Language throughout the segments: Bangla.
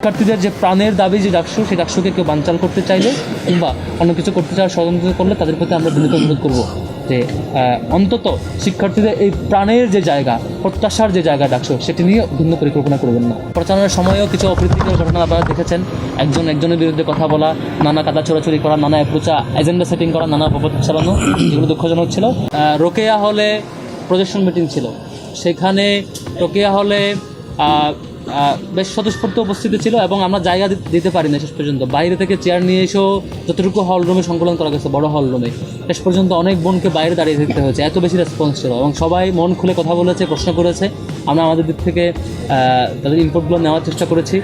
শিক্ষার্থীদের যে প্রাণের দাবি, যে ডাকসু, সেই ডাকসুকে কেউ বানচাল করতে চাইলে কিংবা অন্য কিছু করতে চাওয়ার ষড়যন্ত্র করলে তাদের প্রতি আমরা বিনীত অনুরোধ করব যে অন্তত শিক্ষার্থীদের এই প্রাণের যে জায়গা, প্রত্যাশার যে জায়গা ডাকসু, সেটি নিয়ে ভিন্ন পরিকল্পনা করবেন না। প্রচারণার সময়ও কিছু অপ্রীতিকর ঘটনা আপনারা দেখেছেন। একজন একজনের বিরুদ্ধে কথা বলা, নানা কাদা চোরাচুরি করা, নানা অ্যাপ্রোচা, এজেন্ডা সেটিং করা, নানা অপবাদ চালানো যেগুলো দুঃখজনক ছিল। রোকেয়া হলে প্রজেকশন মিটিং ছিল। সেখানে রোকেয়া হলে বেশ স্বতঃস্ফূর্ত উপস্থিতি ছিল এবং আমরা জায়গা দিতে পারি না শেষ পর্যন্ত। বাইরে থেকে চেয়ার নিয়ে এসেও যতটুকু হল রুমে সংকলন করা গেছে, বড় হল রুমে শেষ পর্যন্ত অনেক বোনকে বাইরে দাঁড়িয়ে থাকতে হয়েছে। এত বেশি রেসপন্স ছিল এবং সবাই মন খুলে কথা বলেছে, প্রশ্ন করেছে। আমরা আমাদের দিক থেকে তাদের ইনপুটগুলো নেওয়ার চেষ্টা করেছি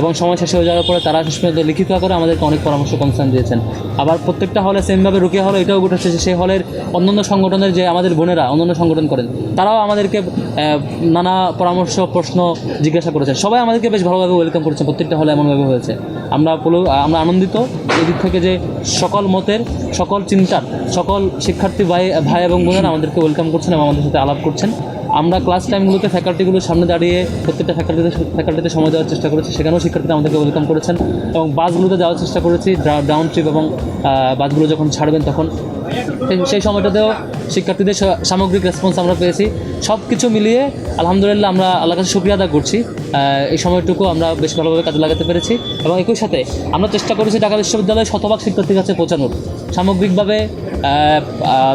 এবং সময় শেষ হয়ে যাওয়ার পরে তারা শেষ পর্যন্ত লিখিত আকারে আমাদেরকে অনেক পরামর্শ কনসার্ন দিয়েছেন। আবার প্রত্যেকটা হলে সেমভাবে রুকিয়া হলে এটাও ঘটেছে সেই হলের অন্যান্য সংগঠনের যে আমাদের বোনেরা, অন্যান্য সংগঠন করেন তারাও আমাদেরকে নানা পরামর্শ, প্রশ্ন জিজ্ঞাসা করেছেন। সবাই আমাদেরকে বেশ ভালোভাবে ওয়েলকাম করেছে প্রত্যেকটা হলে এমনভাবে হয়েছে। আমরা আমরা আনন্দিত এদিক থেকে যে সকল মতের, সকল চিন্তার, সকল শিক্ষার্থী ভাই ভাই এবং বোনেরা আমাদেরকে ওয়েলকাম করছেন এবং আমাদের সাথে আলাপ করছেন। আমরা ক্লাস টাইমগুলোতে ফ্যাকাল্টিগুলোর সামনে দাঁড়িয়ে প্রত্যেকটা ফ্যাকাল্টিতে ফ্যাকাল্টিতে সময় দেওয়ার চেষ্টা করেছি। সেখানেও শিক্ষার্থীরা আমাদেরকে ওয়েলকাম করেছেন। এবং বাসগুলোতে যাওয়ার চেষ্টা করেছি ডাউন ট্রিপ এবং বাসগুলো যখন ছাড়বেন তখন সেই- সময়টাতেও শিক্ষার্থীদের সামগ্রিক রেসপন্স আমরা পেয়েছি। সব কিছু মিলিয়ে আলহামদুলিল্লাহ আমরা আল্লাহ কাছে শুক্রিয়া আদা করছি। এই সময়টুকু আমরা বেশ ভালোভাবে কাজে লাগাতে পেরেছি এবং একই সাথে আমরা চেষ্টা করেছি ঢাকা বিশ্ববিদ্যালয়ের শতভাগ শিক্ষার্থীর কাছে পৌঁছানোর। সামগ্রিকভাবে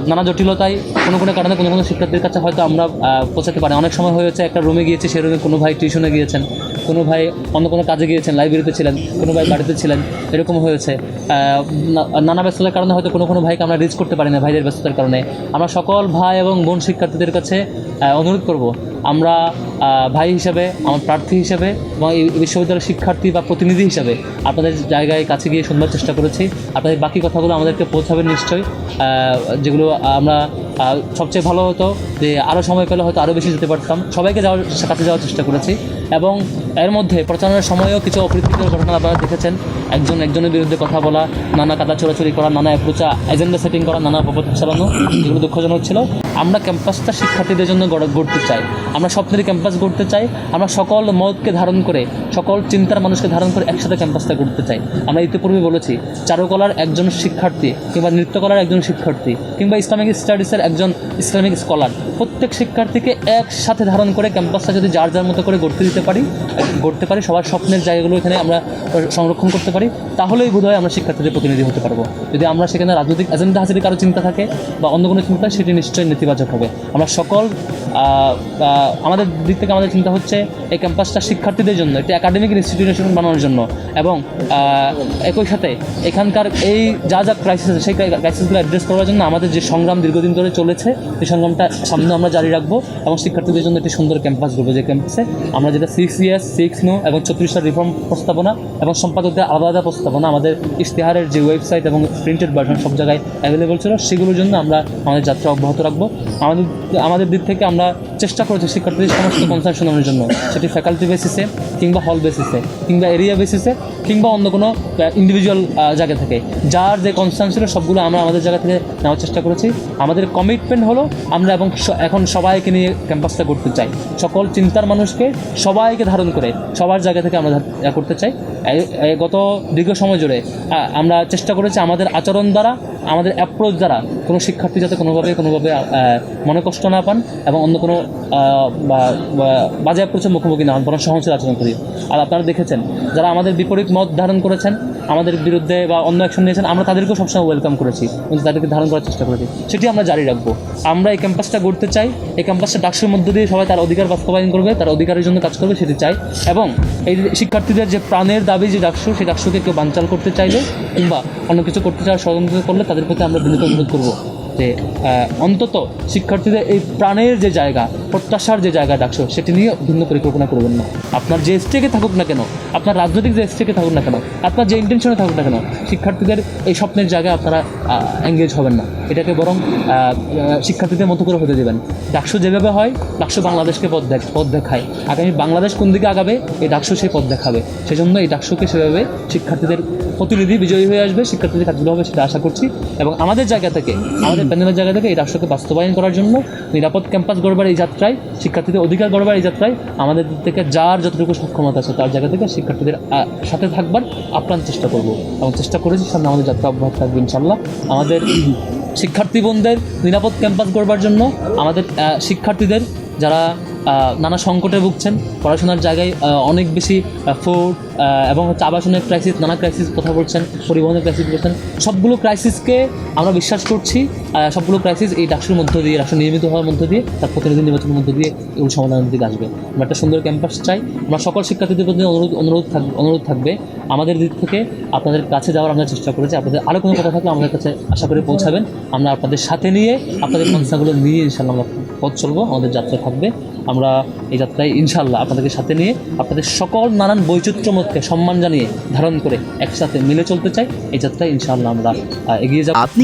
নানা জটিলতায় কোনো কোনো কারণে কোনো কোনো শিক্ষার্থীর কাছে হয়তো আমরা পৌঁছাতে পারি অনেক সময় হয়েছে, একটা রুমে গিয়েছি সেই রুমে কোনো ভাই টিউশনে গিয়েছেন। কোনো ভাই অন্য কোনো কাজে গিয়েছেন লাইব্রেরিতে ছিলেন, কোনো ভাই বাড়িতে ছিলেন, এরকম হয়েছে। নানা ব্যস্ততার কারণে হয়তো কোনো কোনো ভাইকে আমরা রিচ করতে পারি না ভাইদের ব্যস্ততার কারণে। আমরা সকল ভাই এবং বোন শিক্ষার্থীদের কাছে অনুরোধ করব, আমরা ভাই হিসাবে, আমার প্রার্থী হিসাবে এবং এই বিশ্ববিদ্যালয়ের শিক্ষার্থী বা প্রতিনিধি হিসাবে আপনাদের জায়গায় কাছে গিয়ে শুনবার চেষ্টা করেছি। আপনাদের বাকি কথাগুলো আমাদেরকে পৌঁছাবেন নিশ্চয়ই। যেগুলো আমরা সবচেয়ে ভালো হতো যে আরও সময় পেলে হয়তো আরও বেশি যেতে পারতাম। সবাইকে যাওয়ার, কাছে যাওয়ার চেষ্টা করেছি। এবং এর মধ্যে প্রচারণের সময়েও কিছু অপ্রীতিকর ঘটনা আপনারা দেখেছেন। একজন, একজনের বিরুদ্ধে কথা বলা, নানা কাদা চোরাচুরি করা, নানা অ্যাপ্রোচা এজেন্ডা সেটিং করা, নানা অপবাদ চালানো যেগুলো দুঃখজনক ছিল। আমরা ক্যাম্পাসটা শিক্ষার্থীদের জন্য গড়ে, গড়তে চাই। আমরা স্বপ্নের ক্যাম্পাস গড়তে চাই। আমরা সকল মতকে ধারণ করে, সকল চিন্তার মানুষকে ধারণ করে একসাথে ক্যাম্পাসটা গড়তে চাই। আমরা ইতিপূর্বে বলেছি, চারুকলার একজন শিক্ষার্থী কিংবা নৃত্যকলার একজন শিক্ষার্থী কিংবা ইসলামিক স্টাডিজের একজন ইসলামিক স্কলার, প্রত্যেক শিক্ষার্থীকে একসাথে ধারণ করে ক্যাম্পাসটা যদি যার যার মতো করে গড়তে দিতে পারি, গড়তে পারি, সবার স্বপ্নের জায়গাগুলো এখানে আমরা সংরক্ষণ করতে পারি, তাহলেই বোধহয় আমরা শিক্ষার্থীদের প্রতিনিধি হতে পারব। যদি আমরা সেখানে রাজনৈতিক এজেন্ডা হাসিলের কারও চিন্তা থাকে বা অন্য কোনো চিন্তা সেটি নিশ্চয়ই নেতিবাচক হবে। আমরা সকল আমাদের দিক থেকে আমাদের চিন্তা হচ্ছে এই ক্যাম্পাসটা শিক্ষার্থীদের জন্য, একটি একাডেমিক ইনস্টিটিউশন বানানোর জন্য এবং একই সাথে এখানকার এই যা যা ক্রাইসিস আছে, সেই ক্রাইসিসগুলো অ্যাড্রেস করার জন্য আমাদের যে সংগ্রাম দীর্ঘদিন ধরে চলেছে, সেই সংগ্রামটা সামনে আমরা জারি রাখব এবং শিক্ষার্থীদের জন্য একটি সুন্দর ক্যাম্পাস গড়বো। যে ক্যাম্পাসে আমরা যেটা সিক্স ইয়ার্স সিক্স নো এবং চব্বিশটা রিফর্ম প্রস্তাবনা এবং সম্পাদকদের আলাদা আলাদা প্রস্তাবনা, আমাদের ইশতেহারের যে ওয়েবসাইট এবং প্রিন্টেড ভার্সন সব জায়গায় অ্যাভেলেবল ছিল, সেগুলোর জন্য আমরা আমাদের যাত্রা অব্যাহত রাখব। আমাদের আমাদের দিক থেকে আমরা চেষ্টা করেছে শিক্ষার্থীদের সমস্ত কনসার্ন শোনানোর জন্য। সেটি ফ্যাকাল্টি বেসিসে কিংবা হল বেসিসে কিংবা এরিয়া বেসিসে কিংবা অন্য কোনো ইন্ডিভিজুয়াল জায়গা থেকে। যার যে কনসার্ন ছিল সবগুলো আমরা আমাদের জায়গা থেকে নেওয়ার চেষ্টা করেছি। আমাদের কমিটমেন্ট হলো আমরা এবং এখন সবাইকে নিয়ে ক্যাম্পাসটা করতে চাই। সকল চিন্তার মানুষকে সবাইকে ধারণ করে সবার জায়গা থেকে আমরা করতে চাই। গত দীর্ঘ সময় জুড়ে আমরা চেষ্টা করেছি আমাদের আচরণ দ্বারা, আমাদের অ্যাপ্রোচ দ্বারা কোনো শিক্ষার্থী যাতে কোনোভাবে কোনোভাবে মনে কষ্ট না পান এবং অন্য কোনো বাজে অ্যাপ্রোচের মুখোমুখি না হন, বরং সহনশীল আচরণ করি। আর আপনারা দেখেছেন, যারা আমাদের বিপরীত মত ধারণ করেছেন, আমাদের বিরুদ্ধে বা অন্য অ্যাকশন নিয়েছেন, আমরা তাদেরকেও সবসময় ওয়েলকাম করেছি, কিন্তু তাদেরকে ধারণ করার চেষ্টা করেছি। সেটি আমরা জারি রাখব। আমরা এই ক্যাম্পাসটা গড়তে চাই, এই ক্যাম্পাসটা ডাকসের মধ্য দিয়ে সবাই তার অধিকার বাস্তবায়ন করবে, তার অধিকারের জন্য কাজ করবে, সেটি চাই। এবং এই শিক্ষার্থীদের যে প্রাণের দাবি, যে ডাকসু, সেই ডাকসুকে কেউ বানচাল করতে চাইলে, কিংবা অন্য কিছু করতে চাওয়ার ষড়যন্ত্র করলে তাদের প্রতি আমরা বিনীত অনুরোধ করব। যে অন্তত শিক্ষার্থীদের এই প্রাণের যে জায়গা, প্রত্যাশার যে জায়গা ডাকসো সেটি নিয়ে ভিন্ন পরিকল্পনা করবেন না। আপনার যে স্টেকে থাকুক না কেন, আপনার রাজনৈতিক যে স্টেকে থাকুক না কেন, আপনার যে ইন্টেনশনে থাকুক না কেন, শিক্ষার্থীদের এই স্বপ্নের জায়গায় আপনারা এঙ্গেজ হবেন না। এটাকে বরং শিক্ষার্থীদের মতো করে হতে দেবেন। ডাকসু যেভাবে হয়, ডাকসু বাংলাদেশকে পথ দেখ, পথ দেখায়। আগামী বাংলাদেশ কোন দিকে আগাবে, এই ডাকসু সেই পথ দেখাবে। সেজন্য এই ডাকসুকে সেভাবে শিক্ষার্থীদের প্রতিনিধি বিজয়ী হয়ে আসবে, শিক্ষার্থীদের কাজগুলো হবে সেটা আশা করছি। এবং আমাদের জায়গা থেকে, আমাদের প্যানেলের জায়গা থেকে এই রাষ্ট্রকে বাস্তবায়ন করার জন্য নিরাপদ ক্যাম্পাস গড়বার এই যাত্রায়, শিক্ষার্থীদের অধিকার গড়বার এই যাত্রায় আমাদের থেকে যার যতটুকু সক্ষমতা আছে তার জায়গা থেকে শিক্ষার্থীদের সাথে থাকবার আপ্রাণ চেষ্টা করব এবং চেষ্টা করেছি সামনে আমাদের যাত্রা অব্যাহত থাকবে ইনশাল্লাহ আমাদের শিক্ষার্থী বোনদের নিরাপদ ক্যাম্পাস গড়বার জন্য আমাদের শিক্ষার্থীদের যারা নানা সংকটে ভুগছেন। পড়াশোনার জায়গায় অনেক বেশি ফোর্ড এবং হচ্ছে আবাসনের ক্রাইসিস নানা ক্রাইসিস কথা বলছেন, পরিবহনের ক্রাইসিস বলছেন। সবগুলো ক্রাইসিসকে আমরা বিশ্বাস করছি সবগুলো ক্রাইসিস এই ডাকসুর মধ্য দিয়ে, রাষ্ট্র নির্মিত হওয়ার মধ্য দিয়ে, তার প্রতিনিধি নির্বাচনের মধ্য দিয়ে এগুলো সমাধানের দিকে আসবে। আমরা একটা সুন্দর ক্যাম্পাস চাই। আমরা সকল শিক্ষার্থীদের প্রতি অনুরোধ অনুরোধ থাকবে অনুরোধ থাকবে। আমাদের দিক থেকে আপনাদের কাছে যাওয়ার আমরা চেষ্টা করেছি। আপনাদের আরও কোনো কথা থাকলে আমাদের কাছে আশা করে পৌঁছাবেন। আমরা আপনাদের সাথে নিয়ে আপনাদের সংস্থাগুলো নিয়ে ইনশাল্লাহ আমরা পথ চলবো, আমাদের যাত্রা থাকবে। আমরা এই যাত্রায় ইনশাল্লাহ আপনাদেরকে সাথে নিয়ে আপনাদের সকল নানান বৈচিত্র্যমতকে সম্মান জানিয়ে ধারণ করে একসাথে মিলে চলতে চাই। এই যাত্রায় ইনশাল্লাহ আমরা এগিয়ে যাব। আপনি